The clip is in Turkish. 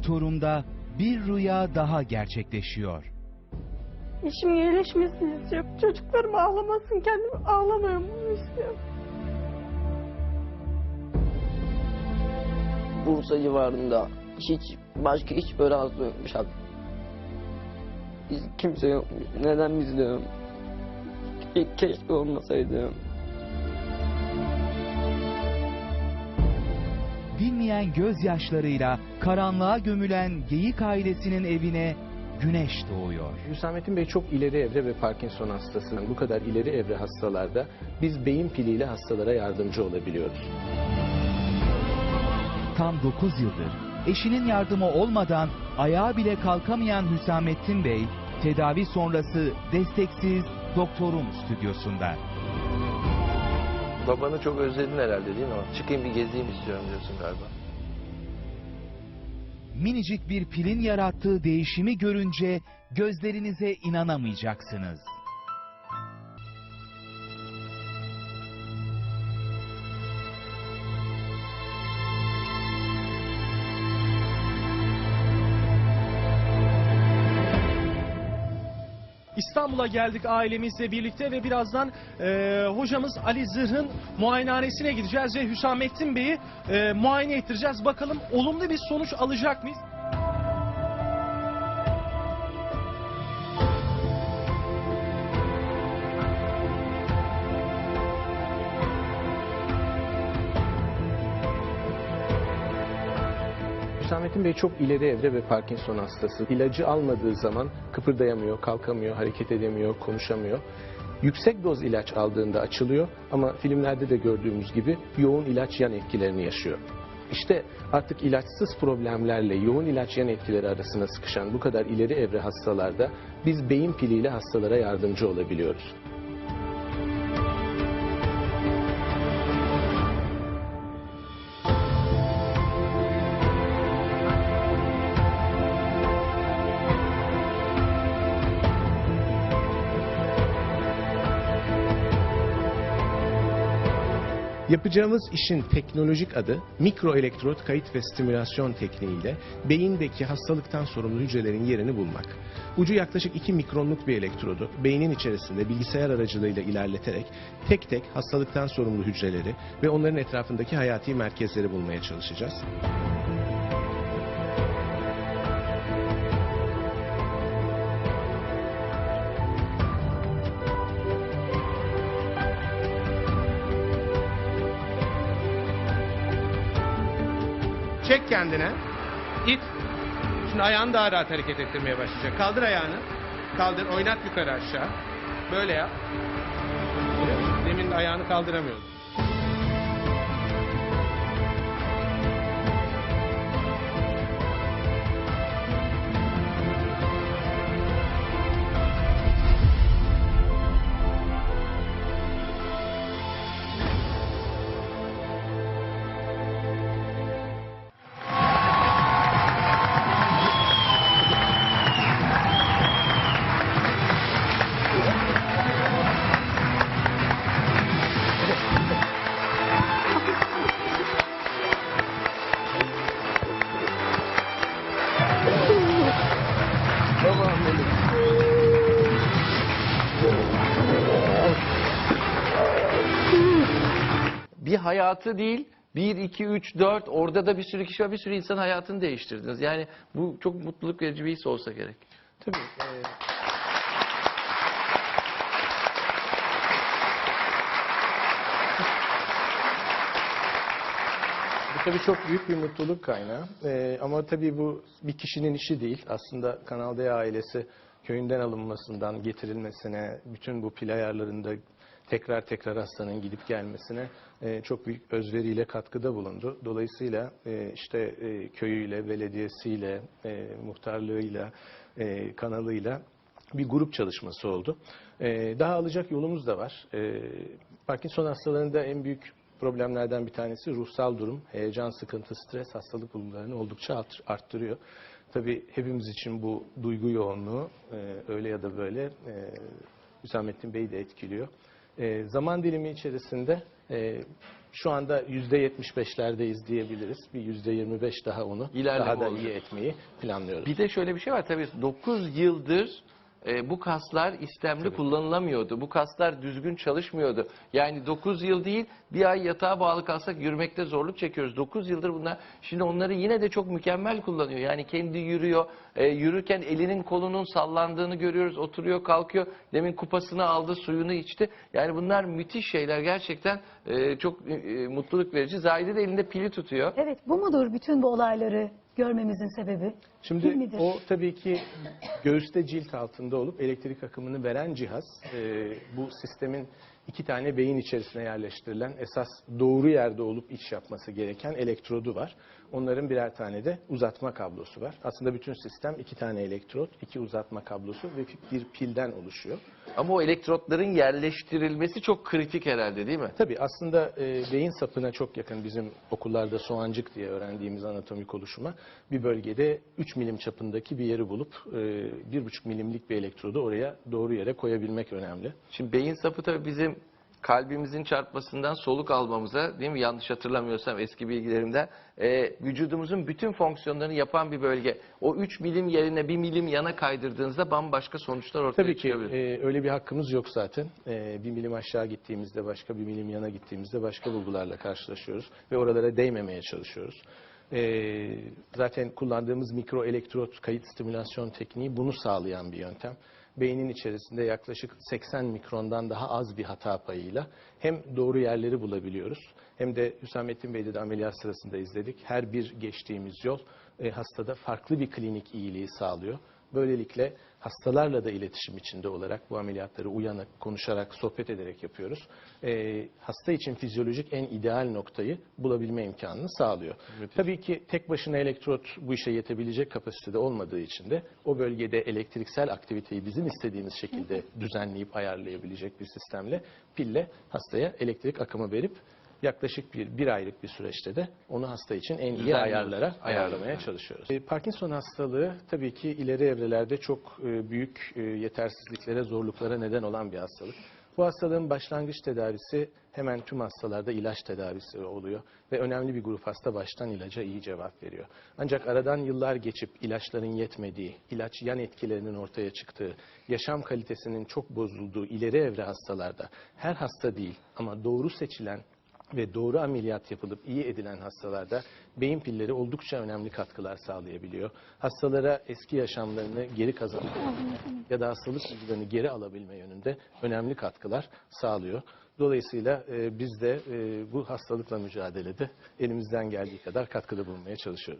doktorumda bir rüya daha gerçekleşiyor. İşim iyileşmesini istiyorum. Çocuklarım ağlamasın. Kendim ağlamıyorum. Bunu istiyorum. Bursa civarında hiç başka hiç böyle hasta yokmuş abi. Biz kimse yokmuş. Neden biz diyorum. Ke- keşke olmasaydı. Dinmeyen gözyaşlarıyla karanlığa gömülen geyik ailesinin evine güneş doğuyor. Hüsamettin Bey çok ileri evre ve Parkinson hastası. Bu kadar ileri evre hastalarda biz beyin piliyle hastalara yardımcı olabiliyoruz. Tam 9 yıldır eşinin yardımı olmadan ayağa bile kalkamayan Hüsamettin Bey, tedavi sonrası desteksiz doktorum stüdyosunda. Babanı çok özledin herhalde değil mi? Çıkayım bir gezeyim istiyorum diyorsun galiba. Minicik bir pilin yarattığı değişimi görünce gözlerinize inanamayacaksınız. İstanbul'a geldik ailemizle birlikte ve birazdan e, hocamız Ali Zırh'ın muayenehanesine gideceğiz ve Hüsamettin Bey'i e, muayene ettireceğiz. Bakalım olumlu bir sonuç alacak mıyız? Hüsamettin Bey çok ileri evre ve Parkinson hastası. İlacı almadığı zaman kıpırdayamıyor, kalkamıyor, hareket edemiyor, konuşamıyor. Yüksek doz ilaç aldığında açılıyor ama filmlerde de gördüğümüz gibi yoğun ilaç yan etkilerini yaşıyor. İşte artık ilaçsız problemlerle yoğun ilaç yan etkileri arasına sıkışan bu kadar ileri evre hastalarda biz beyin piliyle hastalara yardımcı olabiliyoruz. Yapacağımız işin teknolojik adı mikroelektrot kayıt ve stimülasyon tekniğiyle beyindeki hastalıktan sorumlu hücrelerin yerini bulmak. Ucu yaklaşık 2 mikronluk bir elektrodu beynin içerisinde bilgisayar aracılığıyla ilerleterek tek tek hastalıktan sorumlu hücreleri ve onların etrafındaki hayati merkezleri bulmaya çalışacağız. Çek kendine. İt. Şimdi ayağını daha rahat hareket ettirmeye başlayacak. Kaldır ayağını. Kaldır. Oynat yukarı aşağı. Böyle yap. Demin de ayağını kaldıramıyordun. Hayatı değil, 1, 2, 3, 4 orada da bir sürü kişi var, bir sürü insan hayatını değiştirdiniz. Yani bu çok mutluluk verici bir his olsa gerek. Tabii. e, Bu tabii çok büyük bir mutluluk kaynağı. Ee, ama tabii bu bir kişinin işi değil. Aslında Kanal D ailesi köyünden alınmasından getirilmesine, bütün bu pil ayarlarında tekrar tekrar hastanın gidip gelmesine e, çok büyük özveriyle katkıda bulundu. Dolayısıyla e, işte e, köyüyle, belediyesiyle, e, muhtarlığıyla, e, kanalıyla bir grup çalışması oldu. E, daha alacak yolumuz da var. E, Parkinson hastalarında en büyük problemlerden bir tanesi ruhsal durum, heyecan, sıkıntı, stres hastalık bulgularını oldukça art- arttırıyor. Tabii hepimiz için bu duygu yoğunluğu e, öyle ya da böyle e, Hüsamettin Bey'i de etkiliyor. E, zaman dilimi içerisinde e, Şu anda %75'lerdeyiz diyebiliriz. Bir %25 daha onu İlerleme daha da olacak. iyi etmeyi planlıyoruz. Bir de şöyle bir şey var tabii 9 yıldır e, bu kaslar istemli kullanılamıyordu. Bu kaslar düzgün çalışmıyordu. Yani 9 yıl değil bir ay yatağa bağlı kalsak yürümekte zorluk çekiyoruz. 9 yıldır bunlar şimdi onları yine de çok mükemmel kullanıyor. Yani kendi yürüyor. E, yürürken elinin kolunun sallandığını görüyoruz. Oturuyor kalkıyor. Demin kupasını aldı suyunu içti. Yani bunlar müthiş şeyler gerçekten e, çok e, e, mutluluk verici. Zahide de elinde pili tutuyor. Evet bu mudur bütün bu olayları görmemizin sebebi? Şimdi o tabii ki göğüste cilt altında olup elektrik akımını veren cihaz. Ee, bu sistemin iki tane beyin içerisine yerleştirilen esas doğru yerde olup iş yapması gereken elektrodu var. Onların birer tane de uzatma kablosu var. Aslında bütün sistem iki tane elektrot, iki uzatma kablosu ve bir pilden oluşuyor. Ama o elektrotların yerleştirilmesi çok kritik herhalde değil mi? Tabii aslında e, beyin sapına çok yakın bizim okullarda soğancık diye öğrendiğimiz anatomik oluşuma bir bölgede 3 milim çapındaki bir yeri bulup e, 1,5 milimlik bir elektrodu oraya doğru yere koyabilmek önemli. Şimdi beyin sapı tabii bizim kalbimizin çarpmasından soluk almamıza değil mi yanlış hatırlamıyorsam eski bilgilerimden e, vücudumuzun bütün fonksiyonlarını yapan bir bölge. O 3 milim yerine 1 milim yana kaydırdığınızda bambaşka sonuçlar ortaya Tabii ki çıkabilir. e, öyle bir hakkımız yok zaten. E, bir milim aşağı gittiğimizde başka bir milim yana gittiğimizde başka bulgularla karşılaşıyoruz ve oralara değmemeye çalışıyoruz. E, zaten kullandığımız mikro elektrot kayıt stimülasyon tekniği bunu sağlayan bir yöntem. Beynin içerisinde yaklaşık 80 mikrondan daha az bir hata payıyla hem doğru yerleri bulabiliyoruz hem de Hüsamettin Bey'de de ameliyat sırasında izledik. Her bir geçtiğimiz yol e, hastada farklı bir klinik iyiliği sağlıyor. Böylelikle hastalarla da iletişim içinde olarak bu ameliyatları uyanık, konuşarak, sohbet ederek yapıyoruz. Ee, hasta için fizyolojik en ideal noktayı bulabilme imkanını sağlıyor. Tabii ki tek başına elektrot bu işe yetebilecek kapasitede olmadığı için de o bölgede elektriksel aktiviteyi bizim istediğimiz şekilde düzenleyip ayarlayabilecek bir sistemle pille hastaya elektrik akımı verip yaklaşık bir, bir aylık bir süreçte de onu hasta için en iyi ayarlara ayarlamaya ayarlamaya. çalışıyoruz. E, Parkinson hastalığı tabii ki ileri evrelerde çok e, büyük e, yetersizliklere, zorluklara neden olan bir hastalık. Bu hastalığın başlangıç tedavisi hemen tüm hastalarda ilaç tedavisi oluyor ve önemli bir grup hasta baştan ilaca iyi cevap veriyor. Ancak aradan yıllar geçip ilaçların yetmediği, ilaç yan etkilerinin ortaya çıktığı, yaşam kalitesinin çok bozulduğu ileri evre hastalarda her hasta değil ama doğru seçilen ve doğru ameliyat yapılıp iyi edilen hastalarda beyin pilleri oldukça önemli katkılar sağlayabiliyor. Hastalara eski yaşamlarını geri kazanabilme ya da hastalık bilgilerini geri alabilme yönünde önemli katkılar sağlıyor. Dolayısıyla e, biz de e, bu hastalıkla mücadelede elimizden geldiği kadar katkıda bulunmaya çalışıyoruz.